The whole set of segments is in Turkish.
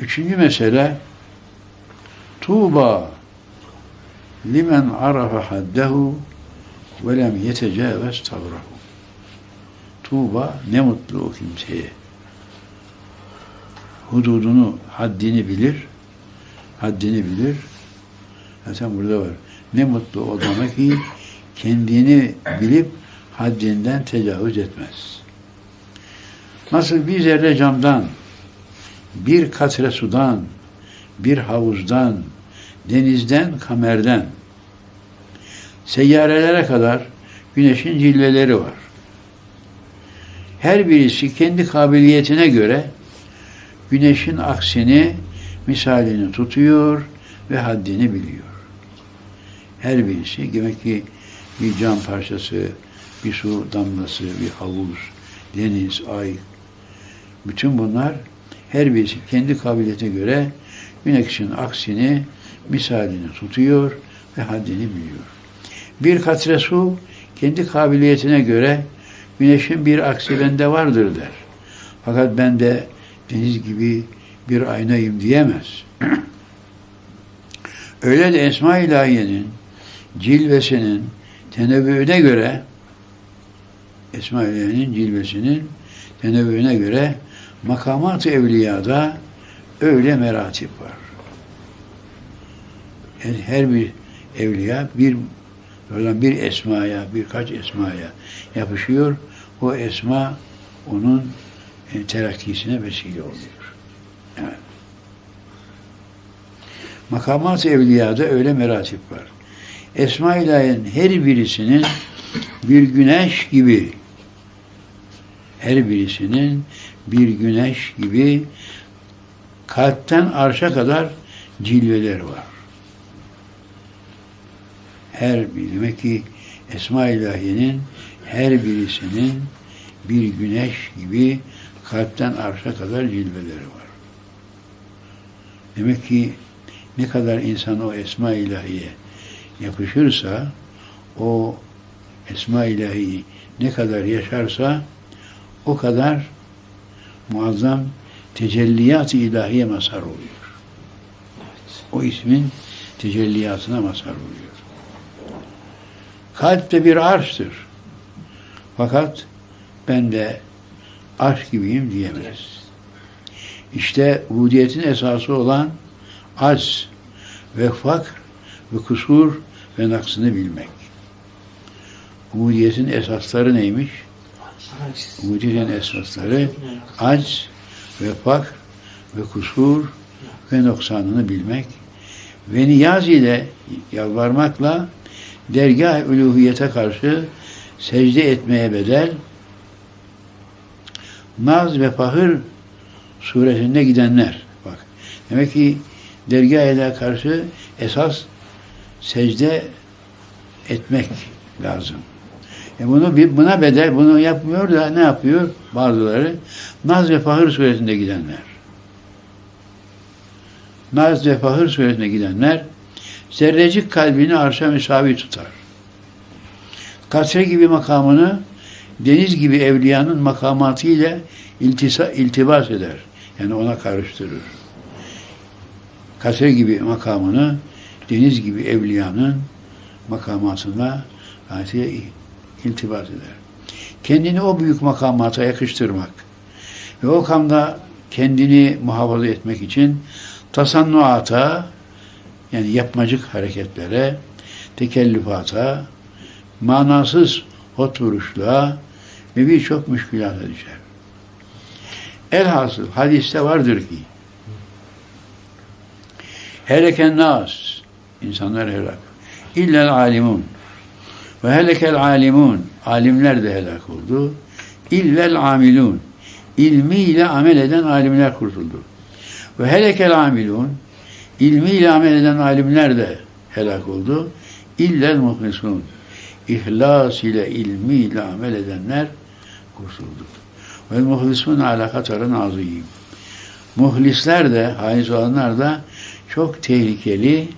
Üçüncü mesele Tuğba limen arafa haddehu ve lem yetecavez tavrahu. Tuğba ne mutlu o kimseye. Hududunu, haddini bilir. Haddini bilir. Zaten burada var. Ne mutlu o adama ki kendini bilip haddinden tecavüz etmez. Nasıl bir zerre camdan, bir katre sudan, bir havuzdan, denizden, kamerden, seyyarelere kadar güneşin cilveleri var. Her birisi kendi kabiliyetine göre güneşin aksini, misalini tutuyor ve haddini biliyor. Her birisi demek ki bir cam parçası, bir su damlası, bir havuz, deniz, ay, bütün bunlar her birisi kendi kabiliyetine göre güneşin aksini, misalini tutuyor ve haddini biliyor. Bir katre su kendi kabiliyetine göre güneşin bir aksi bende vardır der. Fakat ben de deniz gibi bir aynayım diyemez. Öyle de Esma İlahiye'nin cilvesinin tenevvüne göre Esma İlahiye'nin cilvesinin tenevvüne göre makamat-ı evliyada öyle meratip var. Yani her bir evliya bir oradan bir esmaya, birkaç esmaya yapışıyor. O esma onun e, terakkisine vesile oluyor. Evet. Makamat-ı evliyada öyle meratip var. Esma ilahiyenin her birisinin bir güneş gibi her birisinin bir güneş gibi kalpten arşa kadar cilveler var. Her bir demek ki Esma ilahiyenin her birisinin bir güneş gibi kalpten arşa kadar cilveleri var. Demek ki ne kadar insan o Esma ilahiye yapışırsa o Esma ilahiyi ne kadar yaşarsa o kadar muazzam tecelliyat-ı ilahiye mazhar oluyor. O ismin tecelliyatına mazhar oluyor. Kalp de bir arştır. Fakat ben de arş gibiyim diyemez. İşte ubudiyetin esası olan acz ve fakr ve kusur ve naksını bilmek. Ubudiyetin esasları neymiş? Ubudiyetin esasları acz ve fakr ve kusur ve noksanını bilmek ve niyaz ile yalvarmakla dergah uluhiyete karşı secde etmeye bedel naz ve fahır suresinde gidenler. Bak demek ki dergah ile karşı esas secde etmek lazım. E bunu buna bedel bunu yapmıyor da ne yapıyor bazıları? Naz ve Fahır suresinde gidenler. Naz ve Fahır suresinde gidenler zerrecik kalbini arşa müsavi tutar. Kasre gibi makamını deniz gibi evliyanın makamatı ile iltisa, iltibas eder. Yani ona karıştırır. Kasre gibi makamını deniz gibi evliyanın makamatına yani iltibas eder. Kendini o büyük makamata yakıştırmak ve o kamda kendini muhafaza etmek için tasannuata yani yapmacık hareketlere, tekellüfata, manasız hot vuruşluğa ve birçok müşkülata düşer. Elhasıl hadiste vardır ki heleken nas insanlar helak. İllel alimun ve helekel alimun alimler de helak oldu. İllel amilun ilmiyle amel eden alimler kurtuldu. Ve helekel amilun ilmiyle amel eden alimler de helak oldu. İllel muhlisun ihlas ile ilmiyle amel edenler kurtuldu. Ve muhlisun ala katarın azıyım. Muhlisler de, haiz olanlar da çok tehlikeli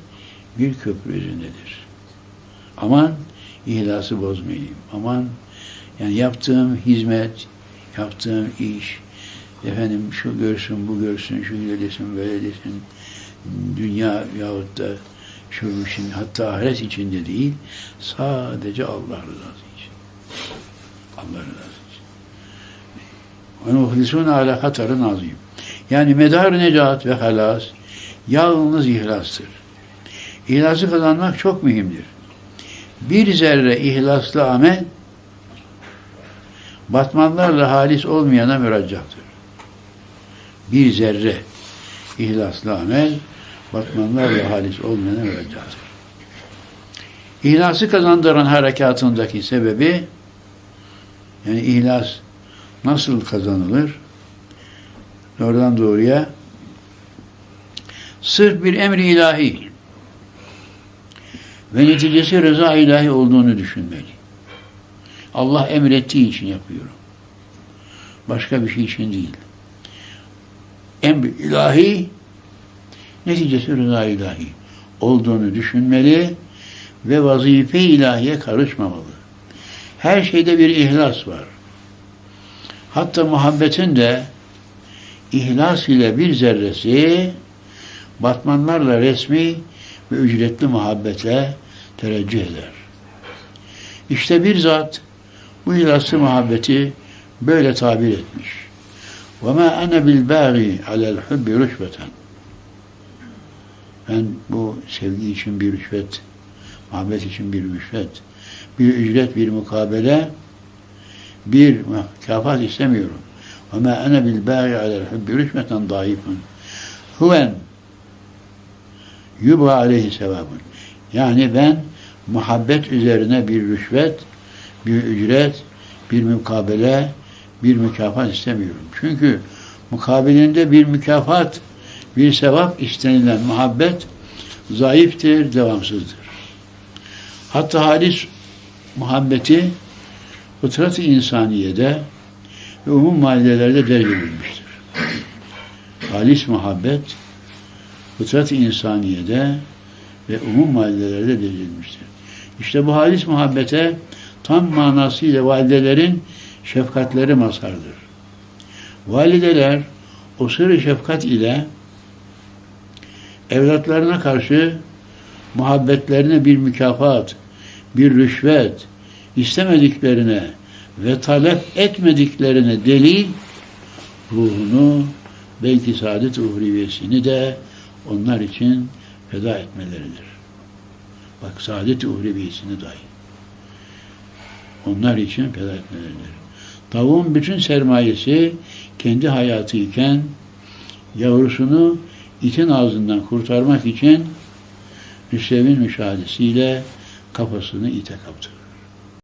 bir köprü üzerindedir. Aman ihlası bozmayayım. Aman yani yaptığım hizmet, yaptığım iş efendim şu görsün, bu görsün, şu desin, böyle desin, dünya yahut da şu için, hatta ahiret içinde değil, sadece Allah rızası için. Allah rızası için. Ve muhlisûne ala hatarın azim. Yani medar necat ve halas yalnız ihlastır. İhlası kazanmak çok mühimdir. Bir zerre ihlaslı amel batmanlarla halis olmayana müraccahtır. Bir zerre ihlaslı amel batmanlarla halis olmayana müraccahtır. İhlası kazandıran harekatındaki sebebi yani ihlas nasıl kazanılır? Doğrudan doğruya sırf bir emri ilahi ve neticesi rıza ilahi olduğunu düşünmeli. Allah emrettiği için yapıyorum. Başka bir şey için değil. Emri ilahi neticesi rıza ilahi olduğunu düşünmeli ve vazife ilahiye karışmamalı. Her şeyde bir ihlas var. Hatta muhabbetin de ihlas ile bir zerresi batmanlarla resmi ve ücretli muhabbetle tereccüh eder. İşte bir zat bu ihlaslı muhabbeti böyle tabir etmiş. وَمَا أَنَا بِالْبَاغِ عَلَى الْحُبِّ رُشْبَةً Ben bu sevgi için bir rüşvet, muhabbet için bir rüşvet, bir ücret, bir mukabele, bir mükafat istemiyorum. وَمَا أَنَا بِالْبَاغِ عَلَى الْحُبِّ رُشْبَةً ضَعِيفٌ Huven yuba aleyhi sevabın. Yani ben muhabbet üzerine bir rüşvet, bir ücret, bir mukabele, bir mükafat istemiyorum. Çünkü mukabilinde bir mükafat, bir sevap istenilen muhabbet zayıftır, devamsızdır. Hatta halis muhabbeti fıtrat-ı insaniyede ve umum mahallelerde derc. Halis muhabbet fıtrat-ı insaniyede ve umum mahallelerde derc edilmiştir. İşte bu halis muhabbete tam manasıyla validelerin şefkatleri mazhardır. Valideler o sırrı şefkat ile evlatlarına karşı muhabbetlerine bir mükafat, bir rüşvet istemediklerine ve talep etmediklerine delil ruhunu belki saadet uhriviyesini de onlar için feda etmeleridir. Bak saadet uhriviyesini dahi. Onlar için feda etmeleridir. Tavuğun bütün sermayesi kendi hayatı iken yavrusunu itin ağzından kurtarmak için Hüsrev'in müşahadesiyle kafasını ite kaptırır.